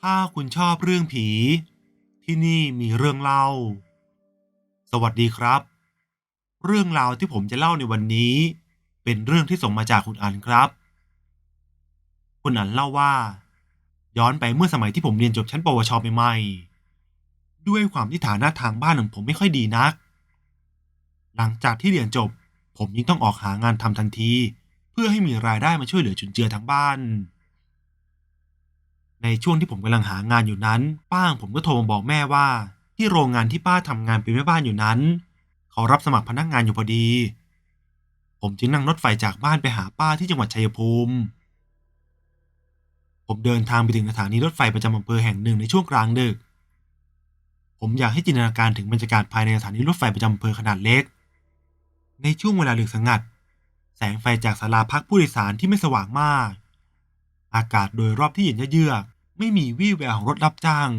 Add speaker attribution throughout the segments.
Speaker 1: ถ้าคุณชอบเรื่องผี ที่นี่มีเรื่องเล่า สวัสดีครับ เรื่องราวที่ผมจะเล่าในวันนี้ เป็นเรื่องที่ส่งมาจากคุณอันครับ คุณอันเล่าว่า ย้อนไปเมื่อสมัยที่ผมเรียนจบชั้นปวชใหม่ๆด้วยความที่ฐานะทางบ้านของผมไม่ค่อยดีนัก หลังจากที่เรียนจบ ผมยิ่งต้องออกหางานทำทันที เพื่อให้มีรายได้มาช่วยเหลือจุนเจือทั้งบ้าน ในช่วงที่ผมกำลังหางานอยู่นั้น ป้าของผมก็โทรมาบอกแม่ว่า ที่โรงงานที่ป้าทำงานเป็นแม่บ้านอยู่นั้น เขารับสมัครพนักงานอยู่พอดี ผมจึงนั่งรถไฟจากบ้านไปหาป้าที่จังหวัดชัยภูมิ ผมเดินทางไปถึงสถานีรถไฟประจำอำเภอแห่งหนึ่งในช่วงกลางดึก ผมอยากให้จินตนาการถึงบรรยากาศภายในสถานีรถไฟประจำอำเภอขนาดเล็ก ในช่วงเวลาดึกสงัด แสงไฟจากศาลาพักผู้โดยสารที่ไม่สว่างมาก อากาศโดยรอบที่เย็นเยือก ไม่มีวี่แววของรถรับจ้าง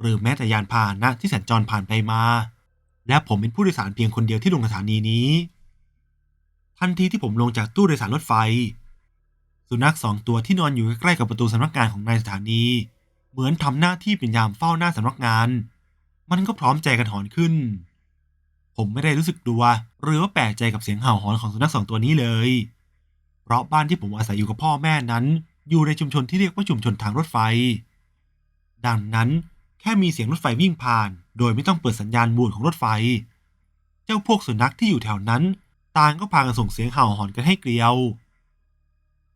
Speaker 1: หรือแม้แต่ยานพาหนะที่สัญจรผ่านไปมา และผมเป็นผู้โดยสารเพียงคนเดียวที่ลงสถานีนี้ ทันทีที่ผมลงจากตู้โดยสารรถไฟ สุนัขสองตัวที่นอนอยู่ใกล้ๆกับประตูสำนักงานของนายสถานี เหมือนทำหน้าที่เป็นยามเฝ้าหน้าสำนักงาน มันก็พร้อมใจกันหอนขึ้น ผมไม่ได้รู้สึกกลัว หรือว่าแปลกใจกับเสียงเห่าหอนของสุนัขสองตัวนี้เลย เพราะบ้านที่ผมอาศัยอยู่กับพ่อแม่นั้น อยู่ในชุมชนที่เรียกว่าชุมชนทางรถไฟ ดังนั้นแค่มีเสียงรถไฟวิ่งผ่าน โดยไม่ต้องเปิดสัญญาณบูดของรถไฟ เจ้าพวกสุนัขที่อยู่แถวนั้น ต่างก็พากันส่งเสียงเห่าหอนกันให้เกลียว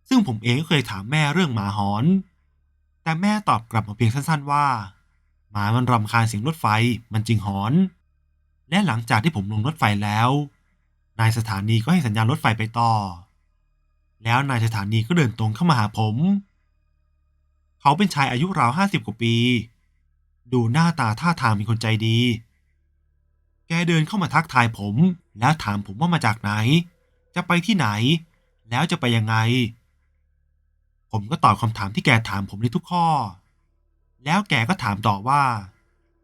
Speaker 1: ซึ่งผมเองก็เคยถามแม่เรื่องหมาหอน แต่แม่ตอบกลับมาเพียงสั้นๆว่า หมามันรำคาญเสียงรถไฟมันจึงหอน และหลังจากที่ผมลงรถไฟแล้ว นายสถานีก็ให้สัญญาณรถไฟไปต่อ แล้วนายสถานีก็เดินตรงเข้ามาหาผม เขาเป็นชายอายุราวห้าสิบกว่าปี ดูหน้าตาท่าทางเป็นคนใจดี แกเดินเข้ามาทักทายผม แล้วถามผมว่ามาจากไหน จะไปที่ไหน แล้วจะไปยังไง ผมก็ตอบคำถามที่แกถามผมในทุกข้อ แล้วแกก็ถามต่อว่า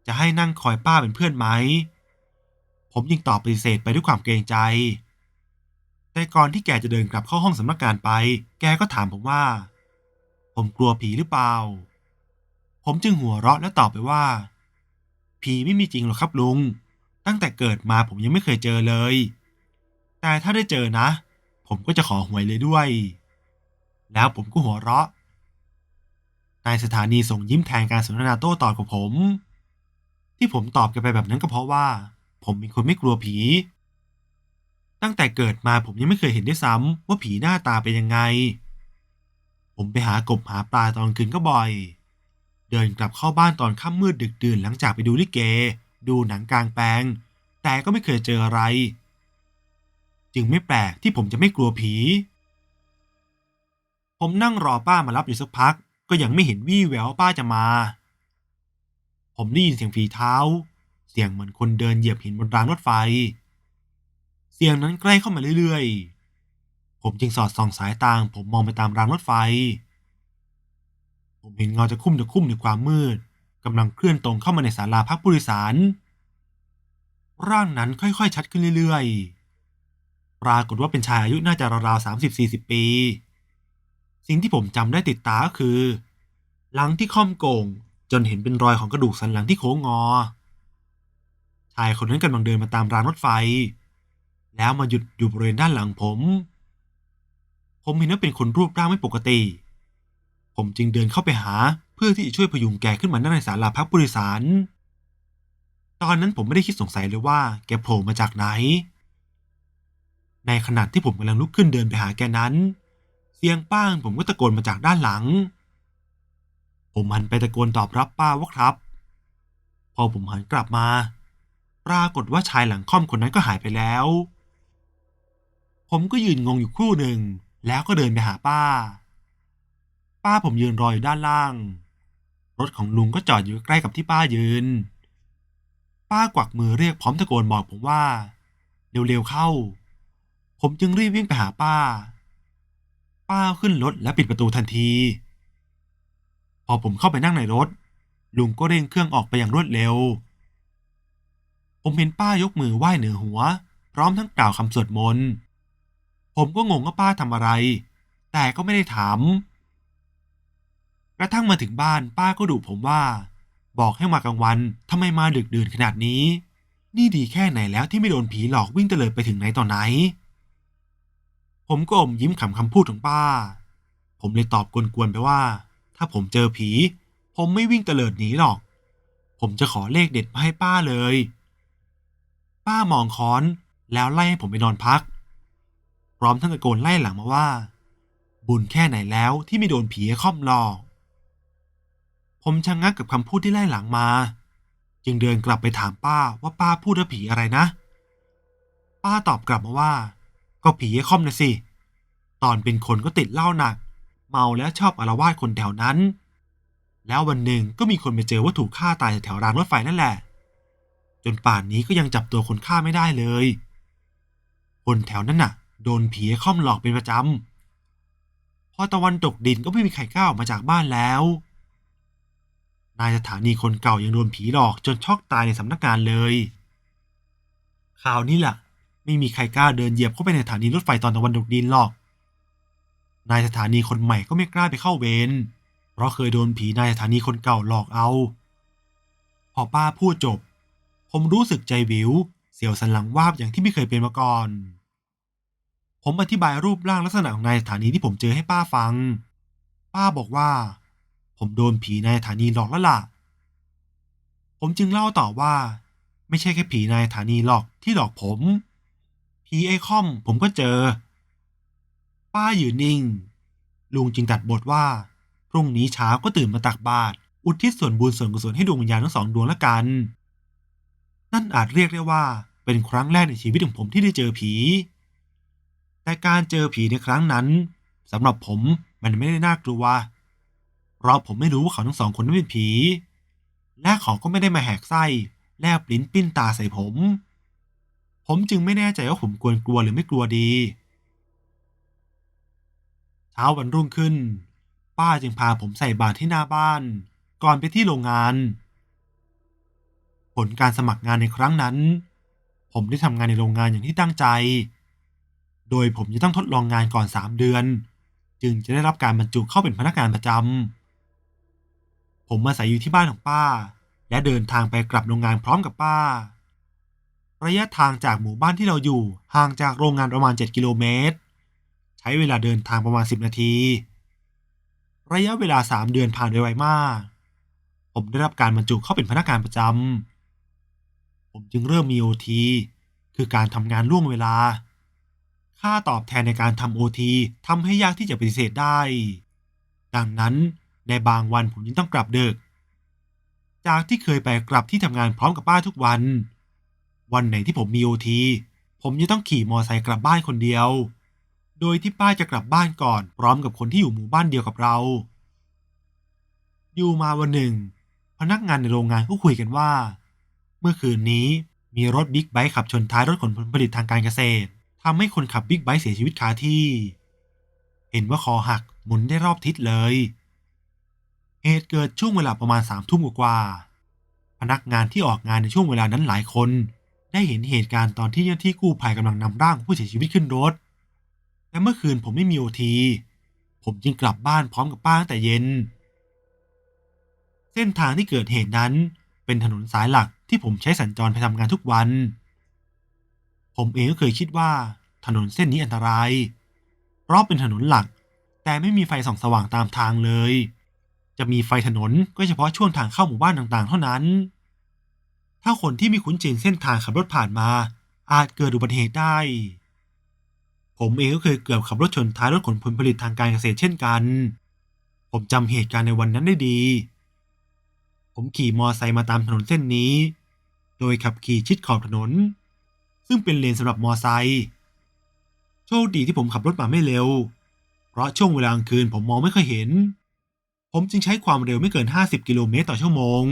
Speaker 1: จะให้นั่งคอยป้าเป็นเพื่อนไหม ผมยิงตอบปฏิเสธไปด้วยความเกรงใจ แต่ก่อนที่แกจะเดินกลับเข้าห้องสำนักงานไป แกก็ถามผมว่า ผมกลัวผีหรือเปล่า ผมจึงหัวเราะและตอบไปว่า ผีไม่มีจริงหรอกครับลุง ตั้งแต่เกิดมาผมยังไม่เคยเจอเลย แต่ถ้าได้เจอนะ ผมก็จะขอหวยเลยด้วย แล้วผมก็หัวเราะนายสถานีส่งยิ้มแทนการสนทนาโต้ตอบกับผม ที่ผมตอบกันไปแบบนั้นก็เพราะว่า ผมเป็นคนไม่กลัวผี ตั้งแต่เกิดมาผมยังไม่เคยเห็นด้วยซ้ำว่าผีหน้าตาเป็นยังไง ผมไปหากบหาปลาตอนคืนก็บ่อย เดินกลับเข้าบ้านตอนค่ำมืดดึกดื่นหลังจากไปดูลิเก ดูหนังกลางแปลง แต่ก็ไม่เคยเจออะไร จึงไม่แปลกที่ผมจะไม่กลัวผี ผมนั่งรอป้ามารับอยู่สักพัก ก็ยังไม่เห็นวี่แววป้าจะมา ผมได้ยินเสียงฝีเท้า เสียงเหมือนคนเดินเหยียบหินบนรางรถไฟ เสียงนั้นใกล้เข้ามาเรื่อยๆ ผมจึงสอดส่องสายตาผมมองไปตามรางรถไฟ ผมเห็นเงาจะคุ้มจะคุ้มในความมืดกำลังเคลื่อนตรงเข้ามาในศาลาพักผู้โดยสาร ร่างนั้นค่อยๆ ชัดขึ้นเรื่อยๆ ปรากฏว่าเป็นชายอายุน่าจะราวๆสามสิบสี่สิบปี สิ่งที่ผมจำได้ติดตาก็คือ หลังที่ค่อมโก่งจนเห็นเป็นรอยของกระดูกสันหลังที่โค้งงอ ชายคนนั้นกำลังเดินมาตามรางรถไฟ แล้วมาหยุดอยู่บริเวณด้านหลังผม ผมเห็นว่าเป็นคนรูปร่างไม่ปกติ ผมจึงเดินเข้าไปหาเพื่อที่จะช่วยพยุงแกขึ้นมานั่งในศาลาพักผู้โดยสาร ตอนนั้นผมไม่ได้คิดสงสัยเลยว่าแกโผล่มาจากไหน ในขณะที่ผมกำลังลุกขึ้นเดินไปหาแกนั้น เสียงป้างผมก็ตะโกนมาจากด้านหลัง ผมหันไปตะโกนตอบรับป้าว่าครับ พอผมหันกลับมา ปรากฏว่าชายหลังค่อมคนนั้นก็หายไปแล้ว ผมก็ยืนงงอยู่ครู่หนึ่ง แล้วก็เดินไปหาป้า ป้าผมยืนรออยู่ด้านล่าง รถของลุงก็จอดอยู่ใกล้กับที่ป้ายืน ป้ากวักมือเรียกพร้อมตะโกนบอกผมว่า เร็วๆเข้า ผมจึงรีบวิ่งไปหาป้า ป้าขึ้นรถและปิดประตูทันที พอผมเข้าไปนั่งในรถ ลุงก็เร่งเครื่องออกไปอย่างรวดเร็ว ผมเห็นป้ายกมือไหว้เหนือหัว พร้อมทั้งกล่าวคำสวดมนต์ ผมก็งงว่าป้าทำอะไร แต่ก็ไม่ได้ถาม กระทั่งมาถึงบ้านป้าก็ดุผมว่า บอกให้มากลางวันทำไมมาดึกดื่นขนาดนี้ นี่ดีแค่ไหนแล้วที่ไม่โดนผีหลอกวิ่งเตลิดไปถึงไหนต่อไหน ผมก็อมยิ้มขำคำพูดของป้า ผมเลยตอบกวนๆไปว่า ถ้าผมเจอผี ผมไม่วิ่งเตลิดหนีหรอก ผมจะขอเลขเด็ดมาให้ป้าเลย ป้ามองค้อนแล้วไล่ให้ผมไปนอนพัก พร้อมทั้งตะโกนไล่หลังมาว่า บุญแค่ไหนแล้วที่ไม่โดนผีค่อมหลอก ผมชะงงักกับคำพูดที่ไล่หลังมา จึงเดินกลับไปถามป้าว่าป้าพูดว่าผีอะไรนะ ป้าตอบกลับมาว่า ก็ผีไอ้ค่อมนะสิ ตอนเป็นคนก็ติดเหล้าหนัก เมาแล้วชอบอาละวาดคนแถวนั้น แล้ววันหนึ่งก็มีคนไปเจอว่าถูกฆ่าตายแถวรางรถไฟนั่นแหละจนป่านนี้ก็ยังจับตัวคนฆ่าไม่ได้เลย คนแถวนั้นน่ะ โดนผีไอ้ค่อมหลอกเป็นประจำ พอตะวันตกดินก็ไม่มีใครกล้าออกมาจากบ้านแล้ว นายสถานีคนเก่ายังโดนผีหลอกจนช็อกตายในสำนักงานเลยข่าวนี้แหละไม่มีใครกล้าเดินเหยียบเข้าไปในสถานีรถไฟตอนตะวันตกดินหรอก นายสถานีคนใหม่ก็ไม่กล้าไปเข้าเวร เพราะเคยโดนผีนายสถานีคนเก่าหลอกเอา พอป้าพูดจบ ผมรู้สึกใจวิว เสียวสันหลังวาบอย่างที่ไม่เคยเป็นมาก่อน ผมอธิบายรูปร่างลักษณะของนายสถานีที่ผมเจอให้ป้าฟัง ป้าบอกว่า ผมโดนผีนายสถานีหลอกแล้วล่ะ ผมจึงเล่าต่อว่า ไม่ใช่แค่ผีนายสถานีหลอกที่หลอกผม ผีไอ้ค่อมผมก็เจอ ป้าอยู่นิ่ง ลุงจึงตัดบทว่า พรุ่งนี้เช้าก็ตื่นมาตักบาตรอุทิศส่วนบุญส่วนกุศลให้ดวงวิญญาณทั้งสองดวงละกัน นั่นอาจเรียกได้ว่าเป็นครั้งแรกในชีวิตของผมที่ได้เจอผี แต่การเจอผีในครั้งนั้นสำหรับผมมันไม่ได้น่ากลัว เพราะผมไม่รู้ว่าเขาทั้งสองคนนั้นเป็นผี และเขาก็ไม่ได้มาแหกไส้แลบลิ้นปิ้นตาใส่ผม ผมจึงไม่แน่ใจว่าผมควรกลัวหรือไม่กลัวดี เช้าวันรุ่งขึ้น ป้าจึงพาผมใส่บาตรที่หน้าบ้าน ก่อนไปที่โรงงาน ผลการสมัครงานในครั้งนั้น ผมได้ทำงานในโรงงานอย่างที่ตั้งใจ โดยผมจะต้องทดลองงานก่อน 3 เดือน จึงจะได้รับการบรรจุเข้าเป็นพนักงานประจำ ผมมาใส่อยู่ที่บ้านของป้า และเดินทางไปกลับโรงงานพร้อมกับป้า ระยะทางจากหมู่บ้านที่เราอยู่ห่างจากโรงงานประมาณ 7 กิโลเมตร ใช้เวลาเดินทางประมาณ 10 นาที ระยะเวลา 3 เดือนผ่านไปไวมาก ผมได้รับการบรรจุเข้าเป็นพนักงานประจำ ผมจึงเริ่มมีโอทีคือการทำงานล่วงเวลา ค่าตอบแทนในการทำโอทีทำให้ยากที่จะปฏิเสธได้ ดังนั้นในบางวันผมยังต้องกลับดึก จากที่เคยไปกลับที่ทำงานพร้อมกับป้าทุกวัน วันไหนที่ผมมีโอทีผมจะต้องขี่มอไซค์กลับบ้านคนเดียว โดยที่ป้าจะกลับบ้านก่อนพร้อมกับคนที่อยู่หมู่บ้านเดียวกับเรา อยู่มาวันหนึ่ง พนักงานในโรงงานก็คุยกันว่า เมื่อคืนนี้มีรถบิ๊กไบค์ขับชนท้ายรถขนผลผลิตทางการเกษตร ทำให้คนขับบิ๊กไบค์เสียชีวิตคาที่ เห็นว่าคอหักหมุนได้รอบทิศเลย เหตุเกิดช่วงเวลาประมาณสามทุ่มกว่า พนักงานที่ออกงานในช่วงเวลานั้นหลายคน ได้เห็นเหตุการณ์ตอนที่เจ้าหน้าที่กู้ภัยกำลังนำร่างผู้เสียชีวิตขึ้นรถแต่เมื่อคืนผมไม่มีโอที ผมจึงกลับบ้านพร้อมกับป้าตั้งแต่เย็น เส้นทางที่เกิดเหตุนั้นเป็นถนนสายหลักที่ผมใช้สัญจรไปทำงานทุกวัน ผมเองก็เคยคิดว่า ถนนเส้นนี้อันตรายราะเป็นถนนหลัก แต่ไม่มีไฟส่องสว่างตามทางเลย จะมีไฟถนนก็เฉพาะช่วงทางเข้าหมู่บ้านต่างๆ เท่านั้น ถ้าคนที่ไม่คุ้นชินเส้นทางขับรถผ่านมา อาจเกิดอุบัติเหตุได้ ผมเองก็เคยเกือบขับรถชนท้ายรถขนผลผลิตทางการเกษตรเช่นกัน ผมจำเหตุการณ์ในวันนั้นได้ดี ผมขี่มอไซค์มาตามถนนเส้นนี้ โดยขับขี่ชิดขอบถนน ซึ่งเป็นเลนสำหรับมอไซค์ โชคดีที่ผมขับรถมาไม่เร็ว เพราะช่วงเวลากลางคืนผมมองไม่ค่อยเห็น ผมจึงใช้ความเร็วไม่เกิน 50 กิโลเมตรต่อชั่วโมง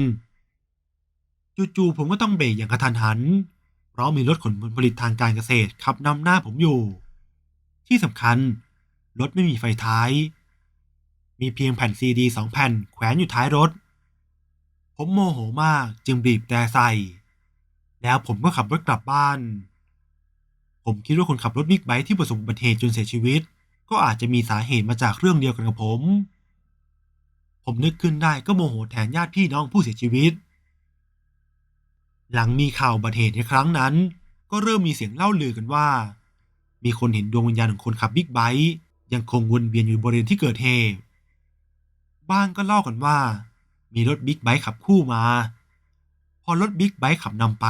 Speaker 1: จู่ๆผมก็ต้องเบรกอย่างกระทันหัน เพราะมีรถขนผลผลิตทางการเกษตรขับนำหน้าผมอยู่ ที่สำคัญ รถไม่มีไฟท้าย มีเพียงแผ่นซีดีสองแผ่นแขวนอยู่ท้ายรถ ผมโมโหมากจึงบีบแต่ใส่ แล้วผมก็ขับรถกลับบ้าน ผมคิดว่าคนขับรถบิ๊กไบค์ที่ประสบอุบัติเหตุจนเสียชีวิต ก็อาจจะมีสาเหตุมาจากเรื่องเดียวกันกับผม ผมนึกขึ้นได้ก็โมโหแทนญาติพี่น้องผู้เสียชีวิต หลังมีข่าวอุบัติเหตุในครั้งนั้น ก็เริ่มมีเสียงเล่าลือกันว่า มีคนเห็นดวงวิญญาณของคนขับบิ๊กไบค์ยังคงวนเวียนอยู่บริเวณที่เกิดเหตุ บ้างก็เล่ากันว่า มีรถบิ๊กไบค์ขับคู่มา พอรถบิ๊กไบค์ขับนำไป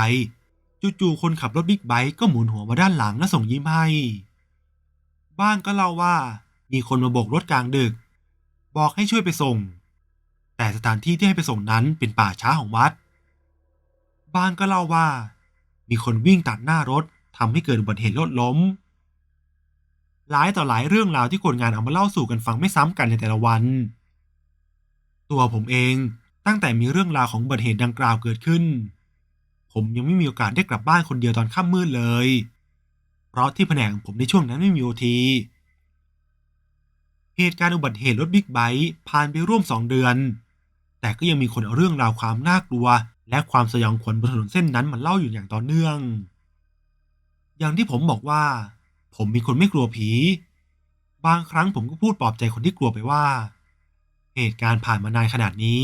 Speaker 1: จู่ๆคนขับรถบิ๊กไบค์ก็หมุนหัวมาด้านหลังและส่งยิ้มให้ บ้างก็เล่าว่ามีคนมาโบกรถกลางดึก บอกให้ช่วยไปส่ง แต่สถานที่ที่ให้ไปส่งนั้นเป็นป่าช้าของวัด บ้างก็เล่าว่า มีคนวิ่งตัดหน้ารถทำให้เกิดอุบัติเหตุรถล้ม หลายต่อหลายเรื่องราวที่คนงานเอามาเล่าสู่กันฟังไม่ซ้ำกันในแต่ละวัน ตัวผมเองตั้งแต่มีเรื่องราวของอุบัติเหตุดังกล่าวเกิดขึ้น ผมยังไม่มีโอกาสได้กลับบ้านคนเดียวตอนค่ำมืดเลย เพราะที่แผนกของผมในช่วงนั้นไม่มีโอที เหตุการณ์อุบัติเหตุรถบิ๊กไบค์ผ่านไปร่วมสองเดือน แต่ก็ยังมีคนเอาเรื่องราวความน่ากลัว และความสยองขวัญบนถนนเส้นนั้นมาเล่าอยู่อย่างต่อเนื่อง อย่างที่ผมบอกว่า ผมมีคนไม่กลัวผี บางครั้งผมก็พูดปลอบใจคนที่กลัวไปว่า เหตุการณ์ผ่านมานานขนาดนี้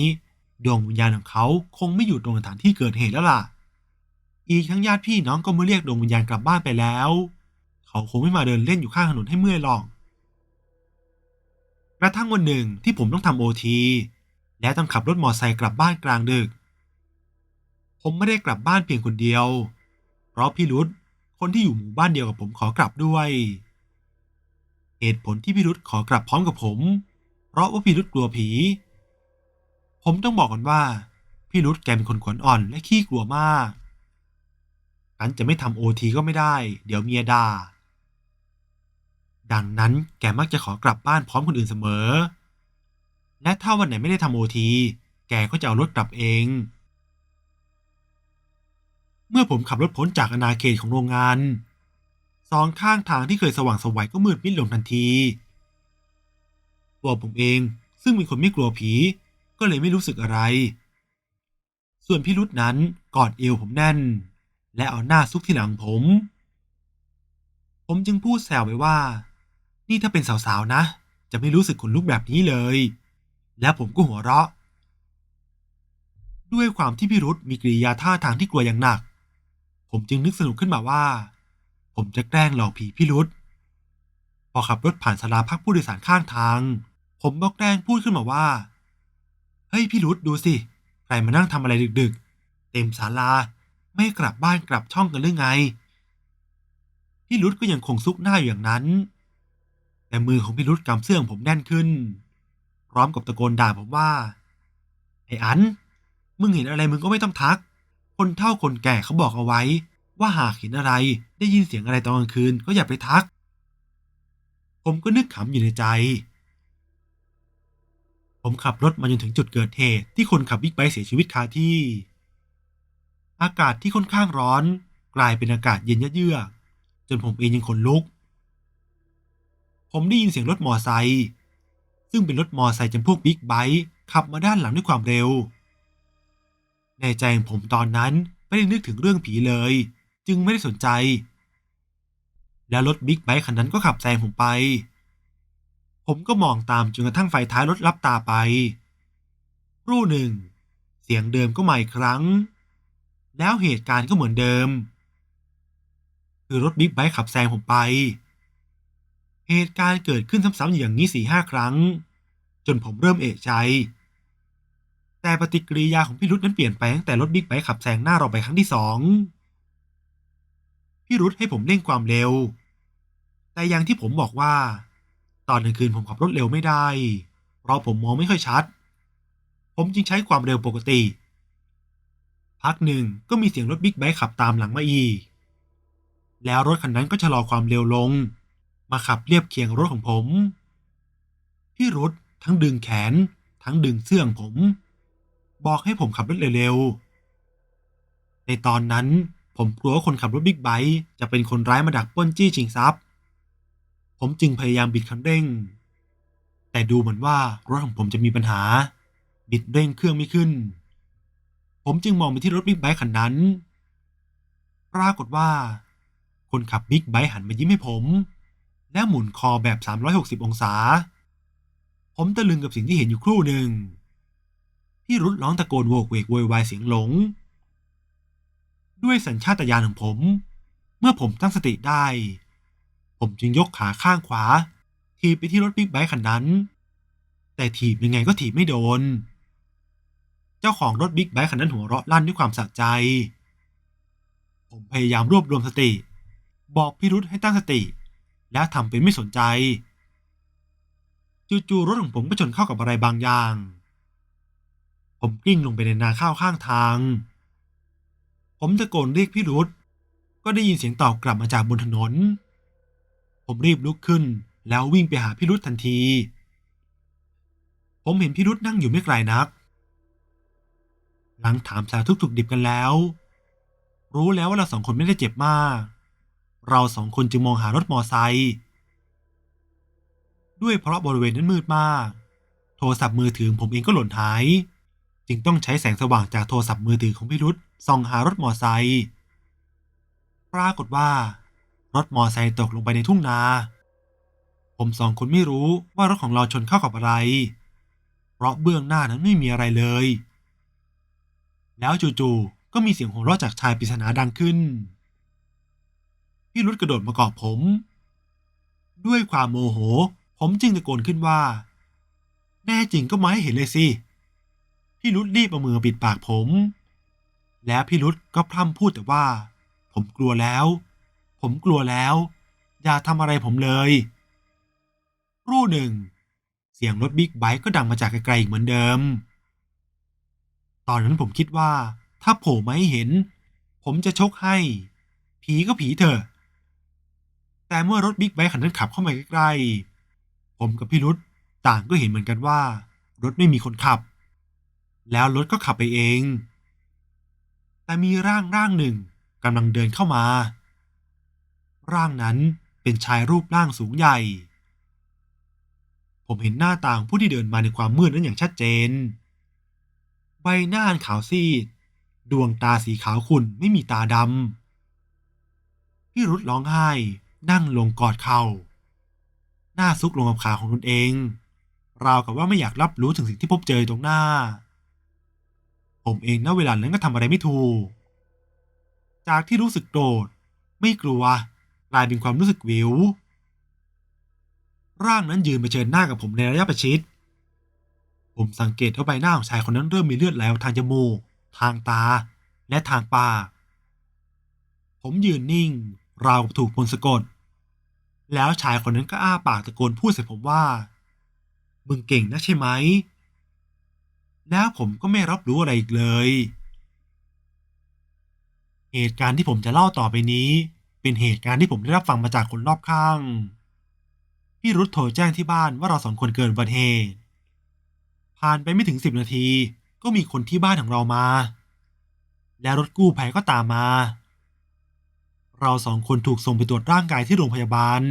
Speaker 1: ดวงวิญญาณของเขาคงไม่อยู่ตรงสถานที่เกิดเหตุแล้วล่ะ อีกทั้งญาติพี่น้องก็ม่เรียกดวงวิญญาณกลับบ้านไปแล้ว เขาคงไม่มาเดินเล่นอยู่ข้างถนนให้เมื่อยหรอกกระทั่งวันหนึ่งที่ผมต้องทำโอทีและต้องขับรถมอเตอร์ไซค์กลับบ้านกลางดึก ผมไม่ได้กลับบ้านเพียงคนเดียว เพราะพี่รุธคนที่อยู่หมู่บ้านเดียวกับผมขอกลับด้วย เหตุผลที่พี่รุธขอกลับพร้อมกับผม เพราะว่าพี่รุธกลัวผี ผมต้องบอกก่อนว่าพี่รุธแกเป็นคนขวัญอ่อนและขี้กลัวมาก งั้นจะไม่ทำโอทีก็ไม่ได้ เดี๋ยวเมียด่า ดังนั้นแกมักจะขอกลับบ้านพร้อมคนอื่นเสมอ และถ้าวันไหนไม่ได้ทำโอทีแกก็จะเอารถกลับเอง เมื่อผมขับรถพ้นจากอาณาเขตของโรงงาน สองข้างทางที่เคยสว่างสวัยก็มืดมิดลงทันทีตัวผมเองซึ่งเป็นคนไม่กลัวผี ก็เลยไม่รู้สึกอะไร ส่วนพี่รุธนั้นกอดเอวผมแน่น และเอาหน้าซุกที่หลังผม ผมจึงพูดแซวไปว่า นี่ถ้าเป็นสาวๆนะ จะไม่รู้สึกขนลุกแบบนี้เลย และผมก็หัวเราะ ด้วยความที่พี่รุธมีกริยาท่าทางที่กลัวอย่างหนัก ผมจึงนึกสนุกขึ้นมาว่า ผมจะแกล้งหลอกผีพี่รุธพอขับรถผ่านศาลาพักผู้โดยสารข้างทาง ผมก็แกล้งพูดขึ้นมาว่า เฮ้ยพี่รุธดูสิ ใครมานั่งทำอะไรดึกๆ เต็มศาลา ไม่กลับบ้านกลับช่องกันหรือไง พี่รุธก็ยังคงซุกหน้าอยู่อย่างนั้น แต่มือของพี่รุธกำเสื้อของผมแน่นขึ้น พร้อมกับตะโกนด่าผมว่า ไอ้อัน มึงเห็นอะไรมึงก็ไม่ต้องทัก คนเฒ่าคนแก่เขาบอกเอาไว้ ว่าหากเห็นอะไรได้ยินเสียงอะไรตอนกลางคืนก็อย่าไปทัก ผมก็นึกขำอยู่ในใจผมขับรถมาจนถึงจุดเกิดเหตุที่คนขับบิ๊กไบค์เสียชีวิตคาที่ อากาศที่ค่อนข้างร้อน กลายเป็นอากาศเย็นเยือกจนผมเองยังขนลุก ผมได้ยินเสียงรถมอไซค์ซึ่งเป็นรถมอไซค์จำพวกบิ๊กไบค์ขับมาด้านหลังด้วยความเร็ว ในใจของผมตอนนั้นไม่ได้นึกถึงเรื่องผีเลย จึงไม่ได้สนใจ แล้วรถบิ๊กไบค์คันนั้นก็ขับแซงผมไป ผมก็มองตามจนกระทั่งไฟท้ายรถลับตาไปรู่หนึ่ง เสียงเดิมก็มาอีกครั้ง แล้วเหตุการณ์ก็เหมือนเดิม คือรถบิ๊กไบค์ขับแซงผมไป เหตุการณ์เกิดขึ้นซ้ำๆอย่างนี้สี่ห้าครั้ง จนผมเริ่มเอะใจ แต่ปฏิกิริยาของพี่รุธนั้นเปลี่ยนไปตั้งแต่รถบิ๊กไบค์ขับแซงหน้าเราไปครั้งที่สองพี่รุธให้ผมเร่งความเร็ว แต่อย่างที่ผมบอกว่า ตอนกลางคืนผมขับรถเร็วไม่ได้ เพราะผมมองไม่ค่อยชัด ผมจึงใช้ความเร็วปกติ พักหนึ่งก็มีเสียงรถบิ๊กไบค์ขับตามหลังมาอีก แล้วรถคันนั้นก็ชะลอความเร็วลง มาขับเรียบเคียงรถของผม พี่รุธทั้งดึงแขน ทั้งดึงเสื้อของผม บอกให้ผมขับรถเร็วๆ ในตอนนั้นผมกลัวว่าคนขับรถบิ๊กไบค์จะเป็นคนร้ายมาดักปล้นจี้ชิงทรัพย์ ผมจึงพยายามบิดคันเร่ง แต่ดูเหมือนว่ารถของผมจะมีปัญหา บิดเร่งเครื่องไม่ขึ้น ผมจึงมองไปที่รถบิ๊กไบค์คันนั้น ปรากฏว่า คนขับบิ๊กไบค์หันมายิ้มให้ผม และหมุนคอแบบ 360 องศา ผมตะลึงกับสิ่งที่เห็นอยู่ครู่หนึ่ง พี่รุธร้องตะโกนโวกเวกโวยวายเสียงหลง ด้วยสัญชาตญาณของผม เมื่อผมตั้งสติได้ ผมจึงยกขาข้างขวา ถีบไปที่รถบิ๊กไบค์คันนั้น แต่ถีบยังไงก็ถีบไม่โดน เจ้าของรถบิ๊กไบค์คันนั้นหัวเราะลั่นด้วยความสะใจ ผมพยายามรวบรวมสติ บอกพี่รุธให้ตั้งสติ และทำเป็นไม่สนใจ จู่ๆรถของผมก็ชนเข้ากับอะไรบางอย่าง ผมกลิ้งลงไปในนาข้าวข้างทาง ผมตะโกนเรียกพี่รุธก็ได้ยินเสียงตอบกลับมาจากบนถนน ผมรีบลุกขึ้นแล้ววิ่งไปหาพี่รุธทันที ผมเห็นพี่รุธนั่งอยู่ไม่ไกลนัก หลังถามสาทุกถูกดิบกันแล้ว รู้แล้วว่าเราสองคนไม่ได้เจ็บมาก เราสองคนจึงมองหารถมอไซค์ด้วยเพราะบริเวณนั้นมืดมาก โทรศัพท์มือถือผมเองก็หล่นหาย จึงต้องใช้แสงสว่างจากโทรศัพท์มือถือของพี่รุธส่องหารถมอไซค์ปรากฏว่า รถมอไซค์ตกลงไปในทุ่งนา ผมสองคนไม่รู้ว่ารถของเราชนเข้ากับอะไร เพราะเบื้องหน้านั้นไม่มีอะไรเลย แล้วจู่ๆก็มีเสียงหัวเราะจากชายปริศนาดังขึ้น พี่รุธกระโดดมาเกาะผม ด้วยความโมโห ผมจึงตะโกนขึ้นว่า แน่จริงก็มาให้เห็นเลยสิ พี่รุธรีบเอามือปิดปากผม แล้วพี่รุธก็พร่ำพูดแต่ว่า ผมกลัวแล้ว ผมกลัวแล้ว อย่าทำอะไรผมเลยครู่หนึ่ง เสียงรถบิ๊กไบค์ก็ดังมาจากไกลๆอีกเหมือนเดิม ตอนนั้นผมคิดว่า ถ้าโผล่มาให้เห็น ผมจะชกให้ ผีก็ผีเถอะ แต่เมื่อรถบิ๊กไบค์คันนั้นขับเข้ามาใกล้ๆผมกับพี่รุธต่างก็เห็นเหมือนกันว่า รถไม่มีคนขับ แล้วรถก็ขับไปเอง แต่มีร่างร่างหนึ่งกำลังเดินเข้ามา ร่างนั้นเป็นชายรูปร่างสูงใหญ่ ผมเห็นหน้าต่างผู้ที่เดินมาในความมืดนั้นอย่างชัดเจน ใบหน้าอันขาวซีด ดวงตาสีขาวขุ่นไม่มีตาดำพี่รุธร้องไห้นั่งลงกอดเขา่าหน้าซุกลงกับขาของตนเอง ราวกับว่าไม่อยากรับรู้ถึงสิ่งที่พบเจอตรงหน้า ผมเองณเวลานั้นก็ทำอะไรไม่ถูก จากที่รู้สึกโกรธไม่กลัวกลายเป็นความรู้สึกวิว ร่างนั้นยืนเผชิญหน้ากับผมในระยะประชิด ผมสังเกตว่าใบหน้าของชายคนนั้นเริ่มมีเลือดไหลออกทางจมูก ทางตา และทางปากผมยืนนิ่ง ราวกับถูกมนต์สะกด แล้วชายคนนั้นก็อ้าปากตะโกนพูดใส่ผมว่า มึงเก่งนะใช่ไหม แล้วผมก็ไม่รับรู้อะไรอีกเลย เหตุการณ์ที่ผมจะเล่าต่อไปนี้ เป็นเหตุการณ์ที่ผมได้รับฟังมาจากคนรอบข้าง พี่รุธโทรแจ้งที่บ้านว่าเราสองคนเกิดอุบัติเหตุ ผ่านไปไม่ถึงสิบนาที ก็มีคนที่บ้านของเรามา และรถกู้ภัยก็ตามมา เราสองคนถูกส่งไปตรวจร่างกายที่โรงพยาบาล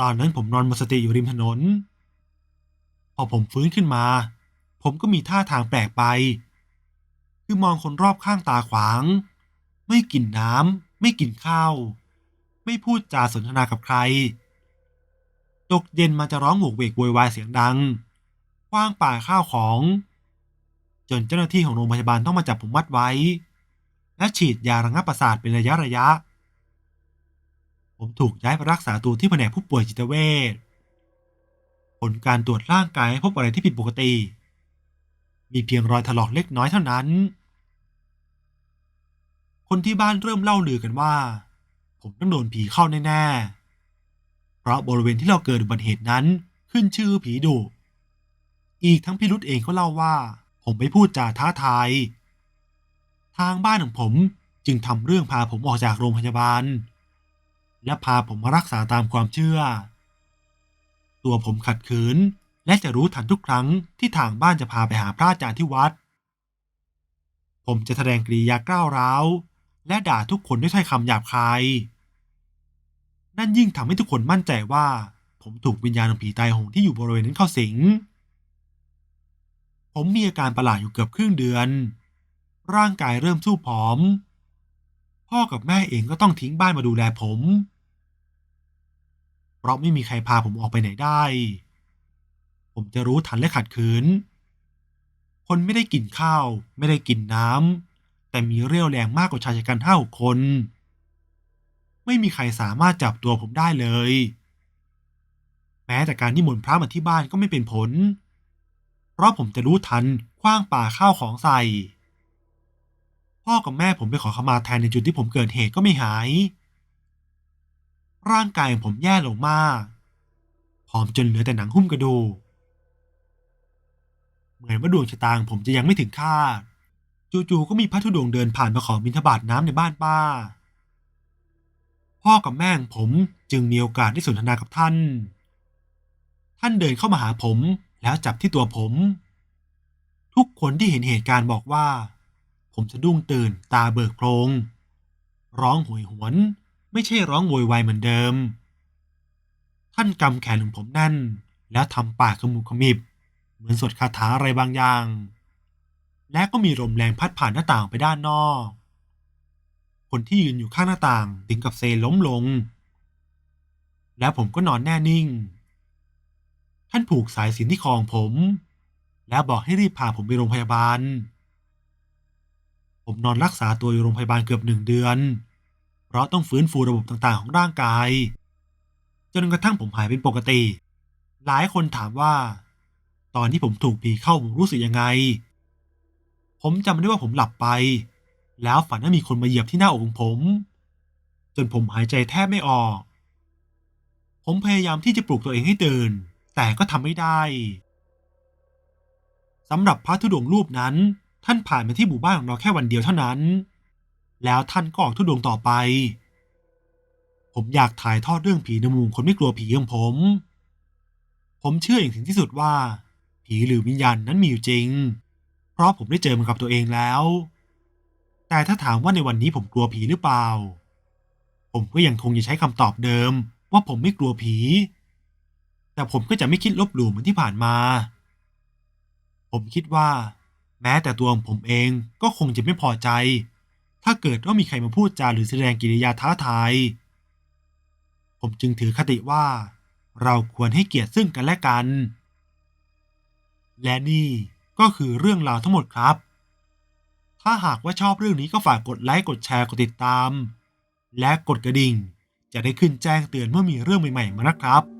Speaker 1: ตอนนั้นผมนอนหมดสติอยู่ริมถนน พอผมฟื้นขึ้นมา ผมก็มีท่าทางแปลกไป คือมองคนรอบข้างตาขวาง ไม่กินน้ำไม่กินข้าว ไม่พูดจาสนทนากับใคร ตกเย็นมาจะร้องโหวกเวกโวยวายเสียงดัง คว้างป่าข้าวของ จนเจ้าหน้าที่ของโรงพยาบาลต้องมาจับผมมัดไว้ และฉีดยาระงับประสาทเป็นระยะระยะ ผมถูกย้ายไปรักษาตัวที่แผนกผู้ป่วยจิตเวชผลการตรวจร่างกายพบอะไรที่ผิดปกติ มีเพียงรอยถลอกเล็กน้อยเท่านั้น คนที่บ้านเริ่มเล่าลือกันว่า ผมต้องโดนผีเข้าแน่ๆ เพราะบริเวณที่เราเกิดอุบัติเหตุนั้นขึ้นชื่อผีดุ อีกทั้งพี่รุธเองก็เล่าว่า ผมไม่พูดจาท้าทาย ทางบ้านของผมจึงทำเรื่องพาผมออกจากโรงพยาบาล และพาผมมารักษาตามความเชื่อ ตัวผมขัดขืน และจะรู้ทันทุกครั้งที่ทางบ้านจะพาไปหาพระอาจารย์ที่วัด ผมจะแสดงกริยาก้าวร้าว และด่าทุกคนด้วยถ้อยคำหยาบคาย นั่นยิ่งทำให้ทุกคนมั่นใจว่า ผมถูกวิญญาณของผีตายโหงที่อยู่บริเวณนั้นเข้าสิง ผมมีอาการประหลาดอยู่เกือบครึ่งเดือน ร่างกายเริ่มสู้ผอม พ่อกับแม่เองก็ต้องทิ้งบ้านมาดูแลผม เพราะไม่มีใครพาผมออกไปไหนได้ ผมจะรู้ทันและขัดขืน คนไม่ได้กินข้าว ไม่ได้กินน้ำ แต่มีเรี่ยวแรงมากกว่าชายชะกันห้าหกคน ไม่มีใครสามารถจับตัวผมได้เลย แม้แต่การนิมนต์พระมาที่บ้านก็ไม่เป็นผลเราะผมจะรู้ทันคว้างป่าข้าวของใส่ พ่อกับแม่ผมไปขอขมาแทนในจุดที่ผมเกิดเหตุก็ไม่หาย ร่างกายของผมแย่ลงมากผอมจนเหลือแต่หนังหุ้มกระดูกเหมือนว่าดวงชะตาของผมจะยังไม่ถึงคาด จู่ๆก็มีพระธุดงค์เดินผ่านมาขอบิณฑบาตน้ำในบ้านป้า พ่อกับแม่งผมจึงมีโอกาสได้สนทนากับท่าน ท่านเดินเข้ามาหาผม แล้วจับที่ตัวผม ทุกคนที่เห็นเหตุการณ์บอกว่า ผมสะดุ้งตื่นตาเบิกโพลงร้องโหยหวน ไม่ใช่ร้องโวยวายเหมือนเดิม ท่านกำแขนของผมแน่น แล้วทำปากขมุบขมิบ เหมือนสวดคาถาอะไรบางอย่าง และก็มีลมแรงพัดผ่านหน้าต่างไปด้านนอกคนที่ยืนอยู่ข้างหน้าต่างถึงกับเซล้มลง แล้วผมก็นอนแน่นิ่ง ท่านผูกสายสินที่คอของผม แล้วบอกให้รีบพาผมไปโรงพยาบาล ผมนอนรักษาตัวอยู่โรงพยาบาลเกือบหนึ่งเดือน เพราะต้องฟื้นฟูระบบต่างๆ ของร่างกาย จนกระทั่งผมหายเป็นปกติ หลายคนถามว่า ตอนที่ผมถูกผีเข้าผมรู้สึกยังไง ผมจำไม่ได้ว่าผมหลับไป แล้วฝันว่ามีคนมาเหยียบที่หน้าอกของผม จนผมหายใจแทบไม่ออก ผมพยายามที่จะปลุกตัวเองให้ตื่น แต่ก็ทำไม่ได้สำหรับพระธุดงรูปนั้น ท่านผ่านมาที่หมู่บ้านของเราแค่วันเดียวเท่านั้น แล้วท่านก็ออกธุดงต่อไป ผมอยากถ่ายทอดเรื่องผีในมุมคนไม่กลัวผีของผม ผมเชื่ออย่างถึงที่สุดว่า ผีหรือวิญญาณนั้นมีอยู่จริง เพราะผมได้เจอมันกับตัวเองแล้ว แต่ถ้าถามว่าในวันนี้ผมกลัวผีหรือเปล่า ผมก็ยังคงจะใช้คำตอบเดิม ว่าผมไม่กลัวผี แต่ผมก็จะไม่คิดลบหลู่เหมือนที่ผ่านมา ผมคิดว่า แม้แต่ตัวของผมเองก็คงจะไม่พอใจ ถ้าเกิดว่ามีใครมาพูดจาหรือแสดงกิริยาท้าทาย ผมจึงถือคติว่า เราควรให้เกียรติซึ่งกันและกัน และนี่ก็คือเรื่องราวทั้งหมดครับ ถ้าหากว่าชอบเรื่องนี้ก็ฝากกดไลค์ กดแชร์ กดติดตาม และกดกระดิ่ง จะได้ขึ้นแจ้งเตือนเมื่อมีเรื่องใหม่ๆมานะครับ